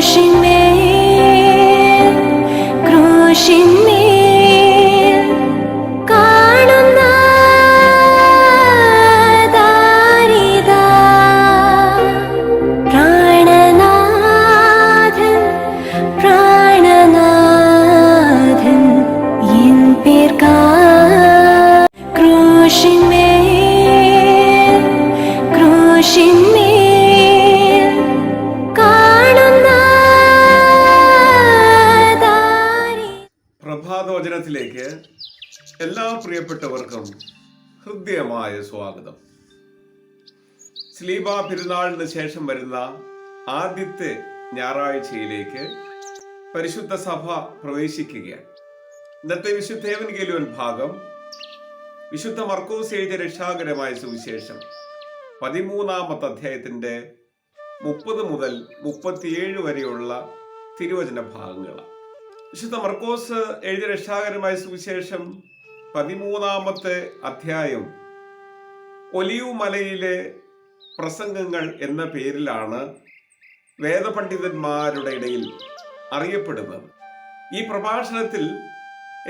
She. പ്രഭാതവചനത്തിലേക്ക് എല്ലാ പ്രിയപ്പെട്ടവർക്കും ഹൃദ്യമായ സ്വാഗതം. സ്ലീബ പെരുന്നാളിന് ശേഷം വരുന്ന ആദ്യത്തെ ഞായറാഴ്ചയിലേക്ക് പരിശുദ്ധ സഭ പ്രവേശിക്കുക ഇന്നത്തെ വിശുദ്ധേവൻ ഗലുവൻ ഭാഗം വിശുദ്ധ മർക്കോസ് എഴുതിയ രക്ഷാകരമായ സുവിശേഷം പതിമൂന്നാമത്തെ അധ്യായത്തിന്റെ മുപ്പത് മുതൽ മുപ്പത്തിയേഴ് വരെയുള്ള തിരുവചന ഭാഗങ്ങളാണ്. വിശുദ്ധ മർക്കോസ് എഴുതിയ രക്ഷാകരമായ സുവിശേഷം പതിമൂന്നാമത്തെ അധ്യായം ഒലിയു മലയിലെ പ്രസംഗങ്ങൾ എന്ന പേരിലാണ് വേദപണ്ഡിതന്മാരുടെ ഇടയിൽ അറിയപ്പെടുന്നത്. ഈ പ്രഭാഷണത്തിൽ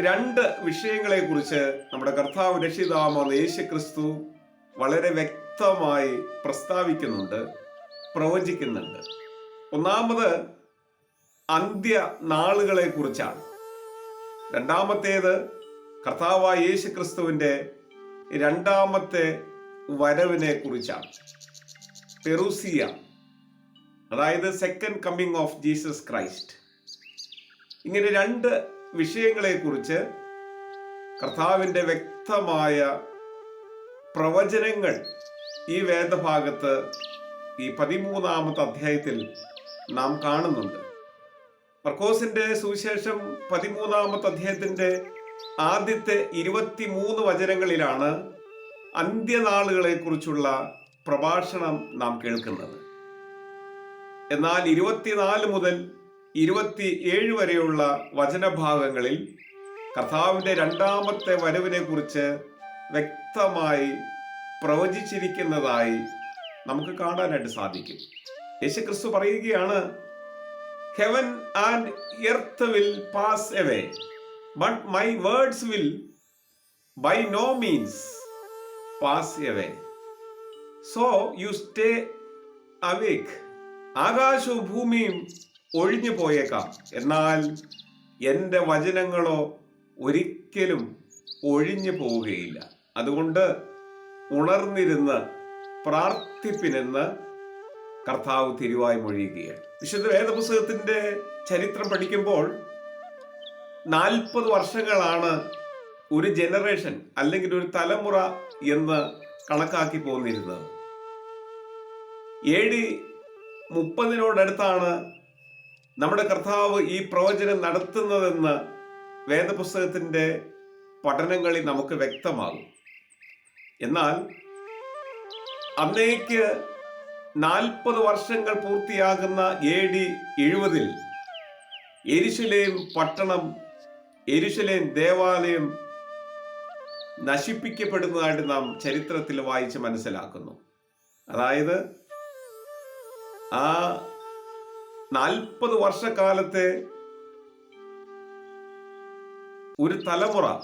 രണ്ട് വിഷയങ്ങളെക്കുറിച്ച് നമ്മുടെ കർത്താവ് രക്ഷിതാമെന്ന് യേശു ക്രിസ്തു വളരെ വ്യക്തമായി പ്രസ്താവിക്കുന്നുണ്ട് പ്രവചിക്കുന്നുണ്ട്. ഒന്നാമത് അന്ത്യ നാളുകളെ കുറിച്ചാണ് രണ്ടാമത്തേത് കർത്താവായ യേശു ക്രിസ്തുവിന്റെ രണ്ടാമത്തെ വരവിനെ കുറിച്ചാണ് പെറുസിയ അതായത് second coming of Jesus Christ ഇങ്ങനെ രണ്ട് വിഷയങ്ങളെ കുറിച്ച് കർത്താവിന്റെ വ്യക്തമായ പ്രവചനങ്ങൾ ഈ വേദഭാഗത്ത് ഈ പതിമൂന്നാമത്തെ അധ്യായത്തിൽ നാം കാണുന്നുണ്ട്. മർക്കോസിന്റെ സുവിശേഷം പതിമൂന്നാമത്തെ അധ്യായത്തിന്റെ ആദ്യത്തെ ഇരുപത്തിമൂന്ന് വചനങ്ങളിലാണ് അന്ത്യനാളുകളെ കുറിച്ചുള്ള പ്രഭാഷണം നാം കേൾക്കുന്നത്. എന്നാൽ ഇരുപത്തിനാല് മുതൽ ഇരുപത്തി ഏഴ് വരെയുള്ള വചനഭാഗങ്ങളിൽ കഥാവിന്റെ രണ്ടാമത്തെ വരവിനെ കുറിച്ച് വ്യക്തമായി പ്രവചിച്ചിരിക്കുന്നതായി നമുക്ക് കാണാനായിട്ട് സാധിക്കും. യേശുക്രിസ്തു പറയുകയാണ് heaven and earth will pass away but my words will by no means pass away so you stay awake ആകാശവും ഭൂമിയും ഒഴിഞ്ഞു പോയേക്കാം. എന്നാൽ എന്റെ വചനങ്ങളോ ഒരിക്കലും ഒഴിഞ്ഞു പോവുകയില്ല. അതുകൊണ്ട് ഉണർന്നിരുന്ന് പ്രാർത്ഥിപ്പിനെന്ന് കർത്താവ് തിരുവായി മൊഴിയുകയാണ്. വിശുദ്ധ വേദപുസ്തകത്തിന്റെ ചരിത്രം പഠിക്കുമ്പോൾ നാൽപ്പത് വർഷങ്ങളാണ് ഒരു ജനറേഷൻ അല്ലെങ്കിൽ ഒരു തലമുറ എന്ന് കണക്കാക്കി പോന്നിരുന്നത്. ഏഴ് മുപ്പതിനോടടുത്താണ് നമ്മുടെ കർത്താവ് ഈ പ്രവചനം നടത്തുന്നതെന്ന് വേദപുസ്തകത്തിന്റെ പഠനങ്ങളിൽ നമുക്ക് വ്യക്തമാകും. എന്നാൽ അന്നേക്ക് നാൽപ്പത് വർഷങ്ങൾ പൂർത്തിയാകുന്ന എ ഡി എഴുപതിൽ എരിശിലേം പട്ടണം എരിശിലേം ദേവാലയം നശിപ്പിക്കപ്പെടുന്നതായിട്ട് നാം ചരിത്രത്തിൽ വായിച്ച് മനസ്സിലാക്കുന്നു. അതായത് ആ നാൽപ്പത് വർഷക്കാലത്തെ ഒരു തലമുറ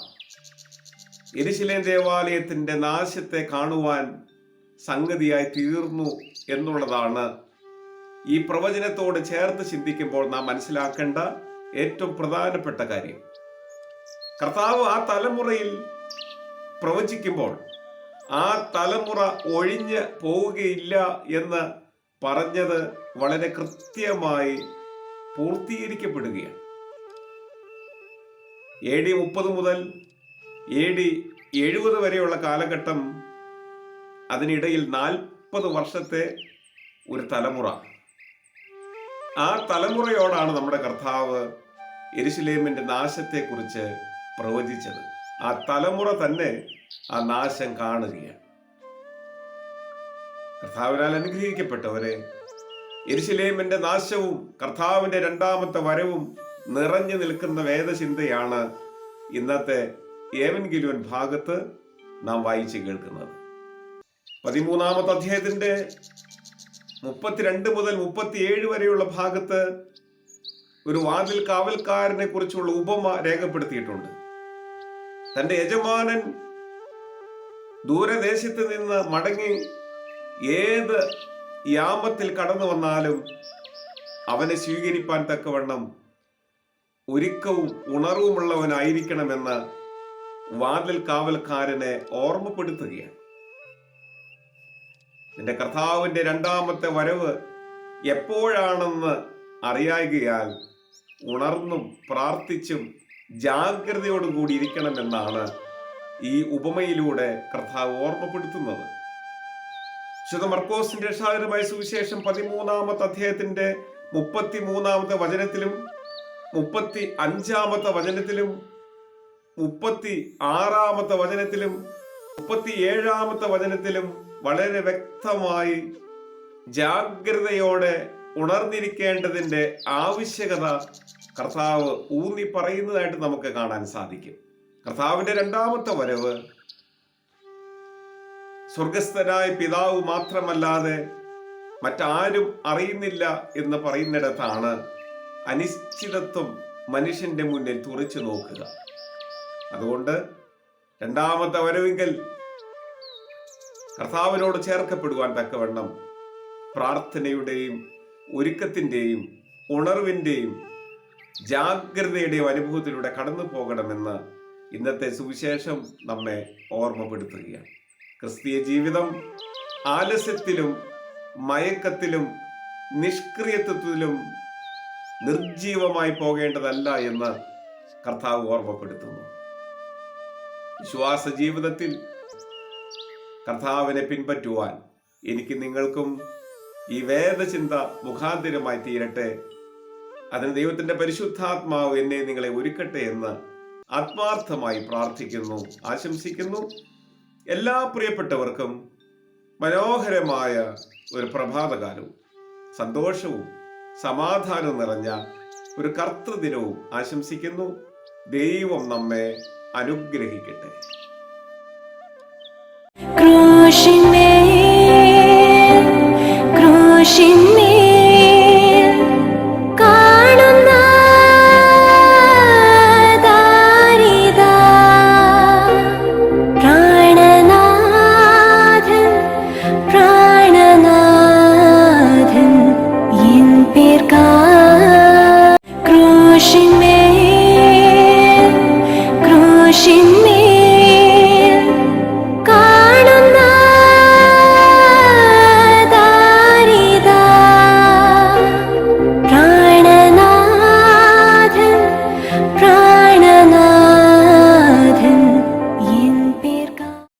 എരിശിലേം ദേവാലയത്തിന്റെ നാശത്തെ കാണുവാൻ സംഗതിയായി തീർന്നു എന്നുള്ളതാണ് ഈ പ്രവചനത്തോട് ചേർത്ത് ചിന്തിക്കുമ്പോൾ നാം മനസ്സിലാക്കേണ്ട ഏറ്റവും പ്രധാനപ്പെട്ട കാര്യം. കർത്താവ് ആ തലമുറയിൽ പ്രവചിക്കുമ്പോൾ ആ തലമുറ ഒഴിഞ്ഞ് പോവുകയില്ല എന്ന് പറഞ്ഞത് വളരെ കൃത്യമായി പൂർത്തീകരിക്കപ്പെടുകയാണ്. എ ഡി മുപ്പത് മുതൽ എ ഡി എഴുപത് വരെയുള്ള കാലഘട്ടം അതിനിടയിൽ നാൽപ്പത് വർഷത്തെ ഒരു തലമുറ. ആ തലമുറയോടാണ് നമ്മുടെ കർത്താവ് എരിശിലേമിന്റെ നാശത്തെക്കുറിച്ച് പ്രവചിച്ചത്. ആ തലമുറ തന്നെ ആ നാശം കാണുകയാണ്. കർത്താവിനാൽ അനുഗ്രഹിക്കപ്പെട്ടവരെ എരിശിലേമിന്റെ നാശവും കർത്താവിന്റെ രണ്ടാമത്തെ വരവും നിറഞ്ഞു നിൽക്കുന്ന വേദചിന്തയാണ് ഇന്നത്തെ ഏവൻഗിലുവൻ ഭാഗത്ത് നാം വായിച്ച് കേൾക്കുന്നത്. പതിമൂന്നാമത്തെ അധ്യായത്തിന്റെ മുപ്പത്തിരണ്ട് മുതൽ മുപ്പത്തിയേഴ് വരെയുള്ള ഭാഗത്ത് ഒരു വാതിൽ കാവൽക്കാരനെ കുറിച്ചുള്ള ഉപമ രേഖപ്പെടുത്തിയിട്ടുണ്ട്. തന്റെ യജമാനൻ ദൂരദേശത്ത് നിന്ന് മടങ്ങി ഏത് യാമത്തിൽ കടന്നു വന്നാലും അവനെ സ്വീകരിപ്പാൻ തക്കവണ്ണം ഒരുക്കവും ഉണർവുമുള്ളവനായിരിക്കണമെന്ന് വാതിൽ കാവൽക്കാരനെ ഓർമ്മപ്പെടുത്തുകയാണ്. നിന്റെ കർത്താവിന്റെ രണ്ടാമത്തെ വരവ് എപ്പോഴാണെന്ന് അറിയായികയാൽ ഉണർന്നും പ്രാർത്ഥിച്ചും ജാഗ്രതയോടും കൂടി ഇരിക്കണമെന്നാണ് ഈ ഉപമയിലൂടെ കർത്താവ് ഓർമ്മപ്പെടുത്തുന്നത്. ശുദ്ധ മർക്കോസിന്റെ രക്ഷാകരമായ സുവിശേഷം പതിമൂന്നാമത്തെ അധ്യായത്തിന്റെ മുപ്പത്തി മൂന്നാമത്തെ വചനത്തിലും മുപ്പത്തി അഞ്ചാമത്തെ വചനത്തിലും മുപ്പത്തി ആറാമത്തെ വചനത്തിലും മുപ്പത്തി ഏഴാമത്തെ വചനത്തിലും വളരെ വ്യക്തമായി ജാഗ്രതയോടെ ഉണർന്നിരിക്കേണ്ടതിന്റെ ആവശ്യകത കർത്താവ് ഊന്നി പറയുന്നതായിട്ട് നമുക്ക് കാണാൻ സാധിക്കും. കർത്താവിന്റെ രണ്ടാമത്തെ വരവ് സ്വർഗസ്ഥനായ പിതാവ് മാത്രമല്ലാതെ മറ്റാരും അറിയുന്നില്ല എന്ന് പറയുന്നിടത്താണ് അനിശ്ചിതത്വം മനുഷ്യന്റെ മുന്നിൽ തുറച്ചു നോക്കുക. അതുകൊണ്ട് രണ്ടാമത്തെ വരവെങ്കിൽ കർത്താവിനോട് ചേർക്കപ്പെടുവാൻ തക്കവണ്ണം പ്രാർത്ഥനയുടെയും ഒരുക്കത്തിന്റെയും ഉണർവിന്റെയും ജാഗ്രതയുടെയും അനുഭവത്തിലൂടെ കടന്നു പോകണമെന്ന് ഇന്നത്തെ സുവിശേഷം നമ്മെ ഓർമ്മപ്പെടുത്തുകയാണ്. ക്രിസ്തീയ ജീവിതം ആലസ്യത്തിലും മയക്കത്തിലും നിഷ്ക്രിയത്വത്തിലും നിർജീവമായി പോകേണ്ടതല്ല എന്ന് കർത്താവ് ഓർമ്മപ്പെടുത്തുന്നു. വിശ്വാസ ജീവിതത്തിൽ കർത്താവിനെ പിൻപറ്റുവാൻ എനിക്ക് നിങ്ങൾക്കും ഈ വേദചിന്ത മുഖാന്തിരമായി തീരട്ടെ. അതിന് ദൈവത്തിന്റെ പരിശുദ്ധാത്മാവ് എന്നെ നിങ്ങളെ ഒരുക്കട്ടെ എന്ന് ആത്മാർത്ഥമായി പ്രാർത്ഥിക്കുന്നു ആശംസിക്കുന്നു. എല്ലാ പ്രിയപ്പെട്ടവർക്കും മനോഹരമായ ഒരു പ്രഭാതകാലവും സന്തോഷവും സമാധാനവും നിറഞ്ഞ ഒരു കർത്തൃദിനവും ആശംസിക്കുന്നു. ദൈവം നമ്മെ അനുഗ്രഹിക്കട്ടെ.